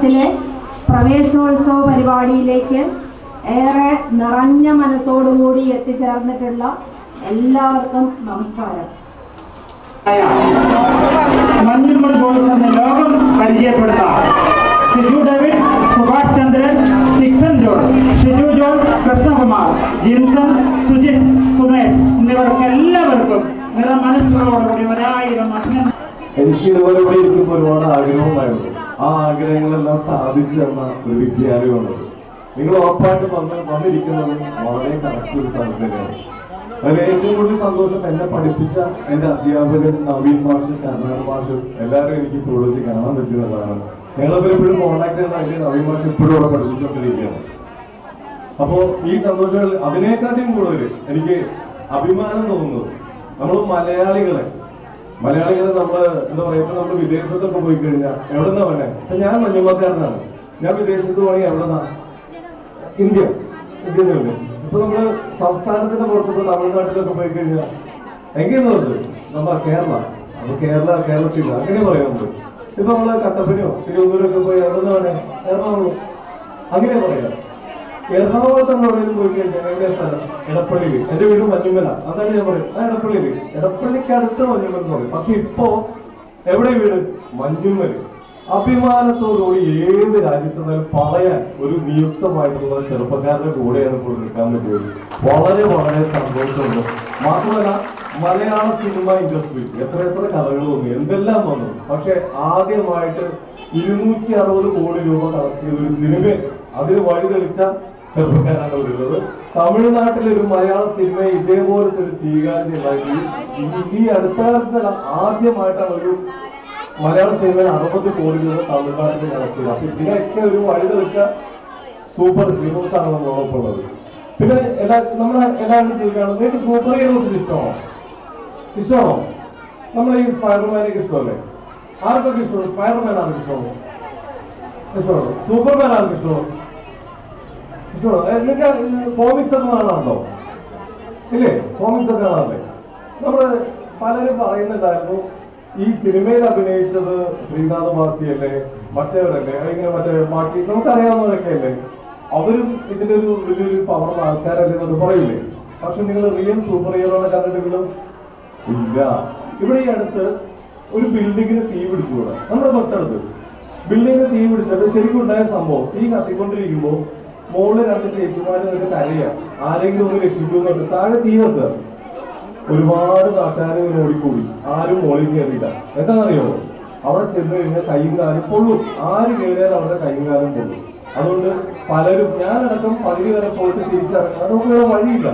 പുതുവർഷത്തിലെ പ്രവേശനോത്സവ പരിപാടിയിലേക്ക് ഏറെ നിറഞ്ഞ മനസ്സോടുകൂടി എത്തിച്ചേർന്നിട്ടുള്ള എല്ലാവർക്കും നമസ്കാരം. മഞ്ഞുമൽ ബോയ്സ് എന്ന ലോകം പരിചയപ്പെടുത്താം. ഡേവിഡ് സുഭാഷ് ചന്ദ്രൻ സിക്സൻ ജോൺ ഷിജു ജോൺ കൃഷ്ണകുമാർ ജിൻസൺ സുജിത് സുമേഷ് എന്നിവർക്ക് എല്ലാവർക്കും നിറ മനസ്സുകളോടുകൂടി ഒരായിരം അഭിനന്ദനം എനിക്ക് ഇതുപോലെ ഇവിടെ ഇരിക്കുമ്പോൾ ഒരുപാട് ആഗ്രഹമുണ്ടായിരുന്നു ആ ആഗ്രഹങ്ങളെല്ലാം സാധിച്ചു തന്ന ഒരു വിദ്യാലയമാണ് നിങ്ങൾ ഉറപ്പായിട്ട് വന്ന് വന്നിരിക്കുന്നത് വളരെ കറക്റ്റ് ഒരു സ്ഥലത്ത് തന്നെയാണ് അതിൽ ഏറ്റവും കൂടുതൽ സന്തോഷം എന്നെ പഠിപ്പിച്ച എന്റെ അധ്യാപകൻ നവീൻ മാഷ് കർണാടക മാഷ് എല്ലാവരും എനിക്ക് ഇപ്പോൾ കാണാൻ പറ്റുന്നതാണ്. ഞങ്ങളൊക്കെ എപ്പോഴും കോൺടാക്ട് ചെയ്താൽ നവീൻ മാഷ് ഇപ്പോഴും അവിടെ പഠിപ്പിച്ചുകൊണ്ടിരിക്കുകയാണ്. അപ്പോ ഈ സന്തോഷങ്ങൾ അതിനേക്കാട്ടിയും കൂടുതൽ എനിക്ക് അഭിമാനം തോന്നുന്നത് നമ്മൾ മലയാളികളെ മലയാളികളെ നമ്മൾ എന്താ പറയുക നമ്മൾ വിദേശത്തൊക്കെ പോയി കഴിഞ്ഞാൽ എവിടെന്നാ വേണേ അപ്പൊ ഞാൻ മഞ്ഞമ്മക്കാരനാണ് ഞാൻ വിദേശത്ത് പോയി എവിടെന്നാ? ഇന്ത്യ. ഇന്ത്യ ഇപ്പൊ നമ്മൾ സംസ്ഥാനത്തിന്റെ പുറത്തിപ്പോ തമിഴ്നാട്ടിലൊക്കെ പോയി കഴിഞ്ഞാൽ എങ്ങനെയാ പറഞ്ഞത് നമ്മ കേരള. അപ്പൊ കേരള കേരളത്തിൽ അങ്ങനെ പറയാൻ നമ്മൾ. ഇപ്പൊ നമ്മൾ കട്ടപ്പനയോ തിരുവനന്തപുരമൊക്കെ പോയി എവിടെന്നാ വേണ്ടേ എറണാകുളം. അങ്ങനെ പറയാം. എറണാകുളത്ത് എന്ന് എവിടെയും പോയി കഴിഞ്ഞാൽ സ്ഥലം എടപ്പള്ളിയിൽ എന്റെ വീട് മഞ്ഞുമല. അതാണ് ഞാൻ പറയും ആ എടപ്പള്ളി എടപ്പള്ളിക്ക് എടപ്പള്ളിക്കടുത്ത് മഞ്ഞുമല എന്ന് പറയും. പക്ഷെ ഇപ്പോ എവിടെ വീട്? മഞ്ഞുമല. അഭിമാനത്തോടുകൂടി ഏത് രാജ്യത്തുനിന്നാലും പറയാൻ ഒരു നിയുക്തമായിട്ടുള്ള ചെറുപ്പക്കാരുടെ കൂടെയാണ് ഇപ്പോൾ നിൽക്കാൻ പറ്റിയത്. വളരെ വളരെ സന്തോഷമുണ്ട്. മാത്രമല്ല മലയാള സിനിമ ഇൻഡസ്ട്രി. എത്ര എത്ര കഥകൾ വന്നു. എന്തെല്ലാം വന്നു. പക്ഷെ ആദ്യമായിട്ട് ഇരുന്നൂറ്റി അറുപത് കോടി രൂപ കളക്ട് ഒരു സിനിമ അതിന് വഴി തെളിച്ച ചെറുപ്പക്കാരാണ് വരുന്നത് ഒരു മലയാള സിനിമ ഇതേപോലത്തെ ഒരു സ്വീകാര്യത ഈ- അടുത്ത ആദ്യമായിട്ടാണ് ഒരു മലയാള സിനിമ അറുപത് കോടി രൂപ തമിഴ്നാട്ടിൽ നടക്കുക അപ്പൊ ഇതിനൊക്കെ ഒരു വഴി വെച്ച സൂപ്പർ ഹീറോസ് ആണ് നമ്മളോടൊപ്പം പിന്നെ എല്ലാ നമ്മളെ എല്ലാവരും ചോദിക്കുകയാണ് നിങ്ങൾക്ക് സൂപ്പർ ഹീറോസ് ഇഷ്ടമാണോ? ഇഷ്ടമാണോ? നമ്മളെ ഈ സ്പൈഡർമാനൊക്കെ ഇഷ്ടമല്ലേ? ആർക്കൊക്കെ ഇഷ്ടമാണ്? സ്പൈഡർമാൻ ആർക്ക് ഇഷ്ടമാണോ? ഇഷ്ടമാണോ സൂപ്പർമാൻ ആർക്ക് ഇഷ്ടമാണോ കോമിക്സ് ഒക്കെ കാണാറുണ്ടോ? ഇല്ലേ കോമിക്സ് ഒക്കെ കാണാറില്ലേ നമ്മൾ പലരും പറയുന്നുണ്ടായിരുന്നു ഈ സിനിമയിൽ അഭിനയിച്ചത് ശ്രീനാഥ് മാസിയല്ലേ മറ്റേവരല്ലേ ഇങ്ങനെ മറ്റേ ബാക്കി നമുക്കറിയാവുന്നവരൊക്കെ അല്ലേ അവരും ഇതിന്റെ ഒരു വലിയൊരു പവർ ആൾക്കാരല്ലേ എന്ന് പറയില്ലേ. പക്ഷെ നിങ്ങൾ റിയൽ സൂപ്പർ ഹീറോനെ കണ്ടിട്ടെങ്കിലും ഇല്ല. ഇവിടെ ഈ അടുത്ത് ഒരു ബിൽഡിങ്ങിന് തീ പിടിച്ചുകൂടാ. നമ്മുടെ തൊട്ടടുത്ത്. ബിൽഡിങ്ങിന് തീ പിടിച്ചത് ശരിക്കും ഉണ്ടായ സംഭവം തീ കത്തിക്കൊണ്ടിരിക്കുമ്പോ മോൾ രണ്ട് ചേച്ചിമാര് നിന്നിട്ട് കരയാ ആരെങ്കിലും ഒന്ന് രക്ഷിക്കുന്നുണ്ട് താഴെ തീ വെക്കുക ഒരുപാട് ഇങ്ങനെ ഓടിക്കൂടി. ആരും മോളിൽ കയറിയില്ല. എന്താണെന്നറിയോ? അവിടെ ചെന്ന് കഴിഞ്ഞാൽ കൈയും കാലും പൊള്ളും. ആര് കയറിയാലും അവരുടെ കൈയും കാലും പൊള്ളും. അതുകൊണ്ട് പലരും ഞാനടക്കം പകുതി വരെ പോയിട്ട് തിരിച്ചിറങ്ങാൻ അതൊക്കെ വഴിയില്ല.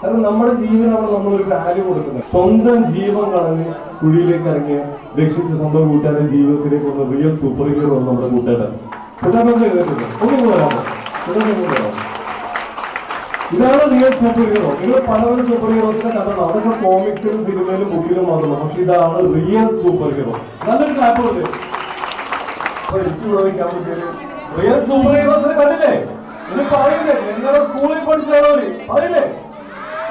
കാരണം നമ്മുടെ ജീവനാണ് നമ്മൾ ഒരു വാല്യൂ കൊടുക്കുന്നത്. സ്വന്തം ജീവൻ കളഞ്ഞ് കുഴിയിലേക്ക് ഇറങ്ങി രക്ഷിച്ച് സ്വന്തം കൂട്ടുകാരുടെ ജീവിതത്തിലേക്ക് ഒന്ന് റിയൽ സൂപ്പർ ഹീറോ നമ്മുടെ കൂട്ടുകാരൻ. ഒന്നും വരാമോ ഇതാണ് റിയൽ സൂപ്പർ ഹീറോ നിങ്ങൾ പലവരും സൂപ്പർ ഹീറോസിനെ കണ്ടോ അതൊക്കെ കോമിക്സിലും സിനിമയിലും ബുക്കിലും മാത്രമാണ് പക്ഷെ ഇതാണ് റിയൽ സൂപ്പർ ഹീറോ നല്ലൊരു കാപ്പുണ്ട് റിയൽ സൂപ്പർ ഹീറോസിനെ കണ്ടില്ലേ ഇത് പറയില്ലേ നിങ്ങളുടെ സ്കൂളിൽ പഠിച്ചാലോ പറയില്ലേ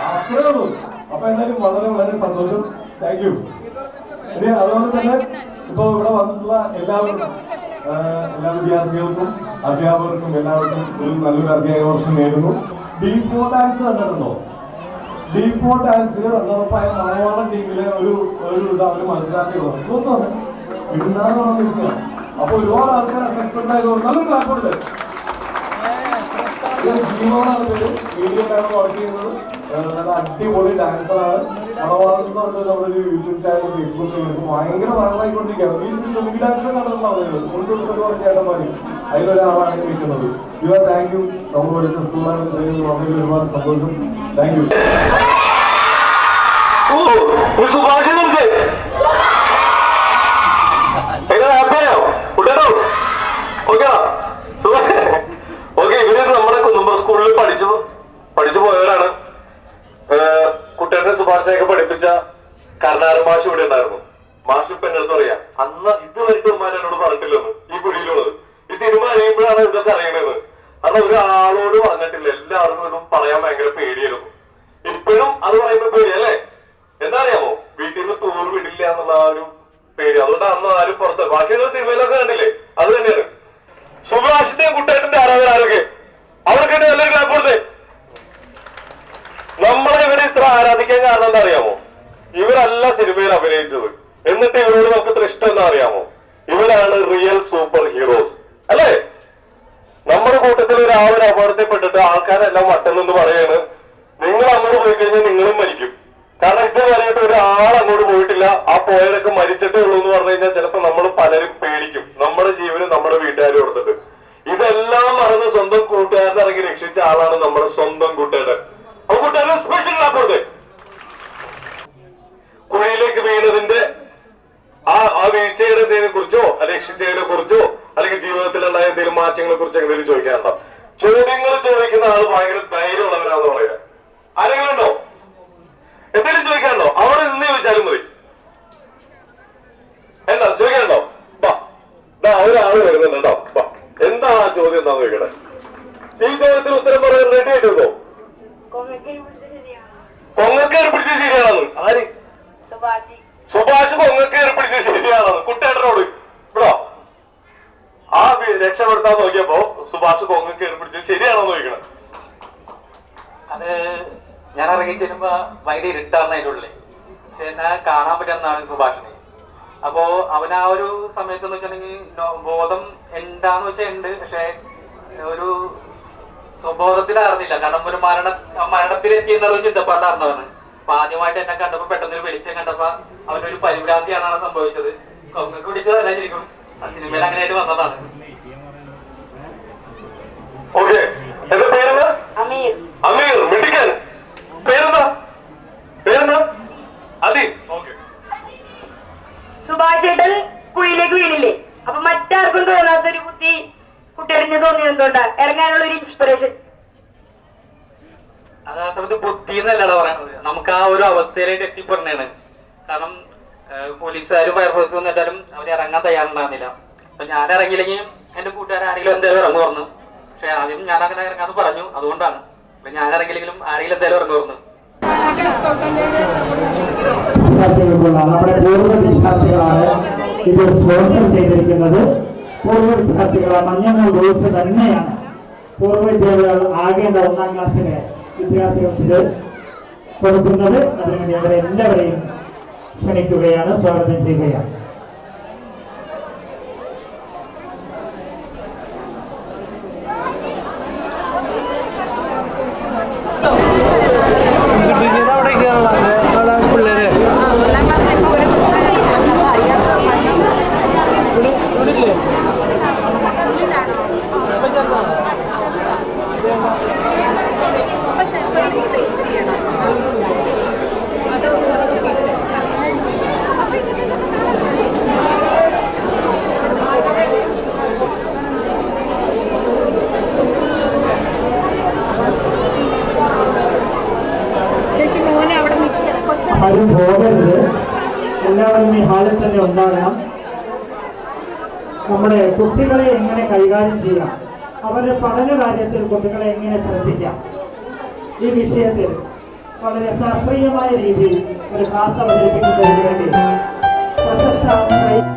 അത്രേ ഉള്ളൂ അപ്പൊ എന്തായാലും വളരെ വളരെ സന്തോഷം താങ്ക് യു അതുപോലെ തന്നെ ഇപ്പൊ ഇവിടെ വന്നിട്ടുള്ള എല്ലാവർക്കും ആ, എല്ലാ വിദ്യാർത്ഥികൾക്കും അധ്യാപകർക്കും എല്ലാവർക്കും ഒരു നല്ലൊരു അധ്യായ വർഷം നേരുന്നു. ഡീപ്പോ ഡാൻസ് കണ്ടിട്ടുണ്ടോ? ഡീപ്പോ ഡാൻസ് റണ്ണറപ്പായ മലയാളം ടീമിലെ ഒരു ഒരു ഇതാണ് ഇടുന്നാന്ന് പറഞ്ഞിരിക്കുക അപ്പൊ ഒരുപാട് ആൾക്കാർ അഫക്റ്റഡ് ആയതുകൊണ്ട് നല്ല ക്ലാപ്പുണ്ട് ജീവനാണ് പേര്. മീഡിയയിലാണ് വർക്ക് ചെയ്യുന്നത്. നല്ല അടിപൊളി ഡാൻസറാണ് മണവാളം എന്ന് ഒരു യൂട്യൂബ് ചാനൽ ഫേസ്ബുക്ക് പേജ് ഭയങ്കര വൈറലായിക്കൊണ്ടിരിക്കുകയാണ്. ഈ ചുമി ഡാൻസ് കണ്ടിട്ടുണ്ടാവുന്നത് മുൻകൂട്ടി ഒരുപാട് ചേട്ടന്മാര് അതിലൊരാളാണ് ഇരിക്കുന്നത്. യുവ താങ്ക് യു നമ്മൾ പഠിച്ച സ്കൂളാണ് ഒരുപാട് സന്തോഷം. താങ്ക് യു ഓ ഈ സുഭാഷ് നിർത്ത് എങ്ങനെ ഹാപ്പിയായോ കുട്ടിയോ ഓക്കെ ഓക്കെ ഇവർ നമ്മുടെ കുന്നുമ്പ സ്കൂളിൽ പഠിച്ചു പഠിച്ചു പോയവരാണ് കുട്ടിയുടെ സുഭാഷിനെയൊക്കെ പഠിപ്പിച്ച കർണാടക മാഷ് ഇവിടെ ഉണ്ടായിരുന്നു മാഷ് ഇപ്പൊ എന്റെ അടുത്ത് പറയാം അന്ന് ഇതുവരെയും ഉമ്മാൻ എന്നോട് പറഞ്ഞിട്ടില്ലെന്ന് ഈ കുടിയിലുള്ളത് ഈ അറിയുമ്പോഴാണ് ഇതൊക്കെ അറിയണത്. അത് ഒരാളോട് പറഞ്ഞിട്ടില്ല. എല്ലാവർക്കും ഇതും പറയാൻ ഭയങ്കര പേടിയായിരുന്നു. ഇപ്പോഴും അത് പറയുമ്പോ പേടിയല്ലേ? എന്താ അറിയാമോ വീട്ടിൽ നിന്ന് ടൂർ വിടില്ല എന്നുള്ള ആ ഒരു പേര് അതുകൊണ്ടാണ് അന്ന് ആരും പുറത്ത് ബാക്കിയുള്ള സിനിമയിലൊക്കെ കണ്ടില്ലേ? അത് തന്നെയാണ്. സുഭാഷിന്റെയും കുട്ടേട്ടന്റെ ആരാധന ആരൊക്കെ അവർക്ക് നല്ലൊരു ക്ലാപ്പ് കൊടുത്തേ. നമ്മളെ ഇവരെ ഇത്ര ആരാധിക്കാൻ കാരണം എന്താ അറിയാമോ ഇവരല്ല സിനിമയിൽ അഭിനയിച്ചത്. എന്നിട്ട് ഇവരോട് നമുക്ക് ഇത്ര ഇഷ്ടം എന്താ അറിയാമോ ഇവരാണ് റിയൽ സൂപ്പർ ഹീറോസ് അല്ലേ? കൂട്ടത്തിൽ ഒരാളൊരു അപകടത്തിൽപ്പെട്ടിട്ട് ആൾക്കാരെല്ലാം മറ്റൊന്നെന്ന് പറയാണ്. നിങ്ങൾ അങ്ങോട്ട് പോയി കഴിഞ്ഞാൽ നിങ്ങളും മരിക്കും. കാരണം ഇതുവരെയായിട്ട് ഒരാൾ അങ്ങോട്ട് പോയിട്ടില്ല. ആ പോയവരൊക്കെ മരിച്ചിട്ടേ ഉള്ളൂ എന്ന് പറഞ്ഞു കഴിഞ്ഞാൽ ചിലപ്പോ നമ്മൾ പലരും പേടിക്കും. നമ്മുടെ ജീവനും നമ്മുടെ വീട്ടുകാരും കൊടുത്തിട്ട് ഇതെല്ലാം മറന്ന് സ്വന്തം കൂട്ടുകാരനെ ഇറങ്ങി രക്ഷിച്ച ആളാണ് നമ്മുടെ സ്വന്തം കൂട്ടുകാരൻ അപ്പൊ കൂട്ടുകാരൻ സ്പെഷ്യൽ അപ്പോഴത്തെ കുഴിയിലേക്ക് വീണതിന്റെ ആ ആ വീഴ്ചയുടെ എന്തെങ്കിലും കുറിച്ചോ രക്ഷിച്ചതിനെ കുറിച്ചോ അല്ലെങ്കിൽ ജീവിതത്തിൽ ഉണ്ടായ എന്തെങ്കിലും മാറ്റങ്ങളെ കുറിച്ചോ എന്തെങ്കിലും ചോദിക്കാനുണ്ടോ ചോദ്യങ്ങൾ ചോദിക്കുന്ന ആൾ ഭയങ്കര ധൈര്യമുള്ളവരാന്ന് പറയുക. ആരെങ്കിലും ഉണ്ടോ എന്തെങ്കിലും ചോദിക്കാനുണ്ടോ അവിടെ നിന്ന് ചോദിച്ചാലും മതി എന്താ ചോദിക്കാനുണ്ടോ ബാ ഒരാൾ വരുന്നുണ്ട് ബാ എന്താ ആ ചോദ്യം എന്താ ചോദിക്കണേ ഈ ചോദ്യത്തിന് ഉത്തരം പറയാൻ റെഡി ആയിട്ടോ കൊങ്ങക്കേറി പിടിച്ചത് ശരിയാണെന്ന്. ആര്? സുഭാഷ്. കൊങ്ങക്കേറി പിടിച്ചത് ശരിയാണെന്ന്. കുട്ടേട്ടനോട്. രക്ഷപ്പെടുത്താൻ നോക്കിയപ്പോ സുഭാഷ് കൊങ്ങക്കേറി പിടിച്ചത് ശരിയാണോ നോക്കണം അത് ഞാൻ ഇറങ്ങി ചെല്ലുമ്പോ ഭയങ്കര ഇരുട്ടാണ് അതിന്റെ ഉള്ളിൽ പക്ഷെ എന്നെ കാണാൻ പറ്റുന്നതാണ് സുഭാഷിനെ. അപ്പോ അവൻ ആ ഒരു സമയത്ത് എന്ന് വെച്ചിട്ടുണ്ടെങ്കിൽ ബോധം എന്താന്ന് വെച്ചാൽ ഉണ്ട് പക്ഷെ ഒരു സ്വബോധത്തിലായിരുന്നില്ല. കാരണം ഒരു മരണ മരണത്തിലെത്തി എന്നുള്ള ചിന്തപ്പാട്ടായിരുന്നവന് അപ്പൊ ആദ്യമായിട്ട് എന്നെ കണ്ടപ്പോ പെട്ടെന്ന് ഒരു വെളിച്ചം കണ്ടപ്പോ അവനൊരു പരിഭ്രാന്തിയാണ് സംഭവിച്ചത്. കൊങ്ങക്ക് പിടിച്ചതല്ല ശരിക്കും സിനിമയിൽ അങ്ങനെ ആയിട്ട് വന്നതാണ്. ഓക്കെ എന്താ പേരെന്താ? അമീർ. അമീർ മിടിക്കൻ പേരെന്താ? പേരെന്താ? അതി ഓക്കെ സുഭാഷ് ഏട്ടൻ കുഴിയിലേക്ക് വീണില്ലേ? അപ്പൊ മറ്റാർക്കും തോന്നാത്തൊരു ബുദ്ധി കുട്ടികളിന് തോന്നിയത് എന്തുകൊണ്ടാ? ഇറങ്ങാനുള്ള ഒരു ഇൻസ്പിറേഷൻ അത് ആ സമയത്ത് ബുദ്ധി എന്നല്ലടാ പറയണത്. നമുക്ക് ആ ഒരു അവസ്ഥയിലേക്ക് എത്തിപ്പെടണേണ്. കാരണം പോലീസുകാരും ഫയർഫോഴ്സ് വന്നിട്ടാലും അവർ ഇറങ്ങാൻ തയ്യാറുണ്ടാകുന്നില്ല അപ്പൊ ഞാൻ ഇറങ്ങിയില്ലെങ്കിൽ എന്റെ കൂട്ടുകാർ ആരെങ്കിലും എന്തായാലും ഇറങ്ങു പറഞ്ഞു പക്ഷെ ആദ്യം ഞാൻ അങ്ങനെ ഇറങ്ങാന്ന് പറഞ്ഞു. അതുകൊണ്ടാണ്. അപ്പൊ ഞാൻ ഇറങ്ങില്ലെങ്കിലും ആരെങ്കിലും എന്തായാലും ഇറങ്ങു പറഞ്ഞു വിദ്യാർത്ഥികൾക്കുള്ള നമ്മുടെ ഇത് സ്പോൺസർ ചെയ്തിരിക്കുന്നത്. പൂർവ വിദ്യാർത്ഥികളെ മഞ്ഞങ്ങൾ ബോയ്സ് തന്നെയാണ്. പൂർവ വിദ്യാർത്ഥികൾ ആകേണ്ട ഒന്നാം ക്ലാസ്സിലെ വിദ്യാർത്ഥികൾക്ക് കൊടുക്കുന്നത്. അതിനുവേണ്ടി അവരെ എല്ലാവരെയും ക്ഷണിക്കുകയാണ് സ്വാഗതം ചെയ്യുകയാണ്. തന്നെ ഉണ്ടാകണം. നമ്മുടെ കുട്ടികളെ എങ്ങനെ കൈകാര്യം ചെയ്യാം? അവരുടെ പഠന കാര്യത്തിൽ കുട്ടികളെ എങ്ങനെ ശ്രദ്ധിക്കാം? ഈ വിഷയത്തിൽ വളരെ ശാസ്ത്രീയമായ രീതിയിൽ ഒരു ക്ലാസ് അവതരിപ്പിക്കുന്നതിന് വേണ്ടി പ്രശസ്ത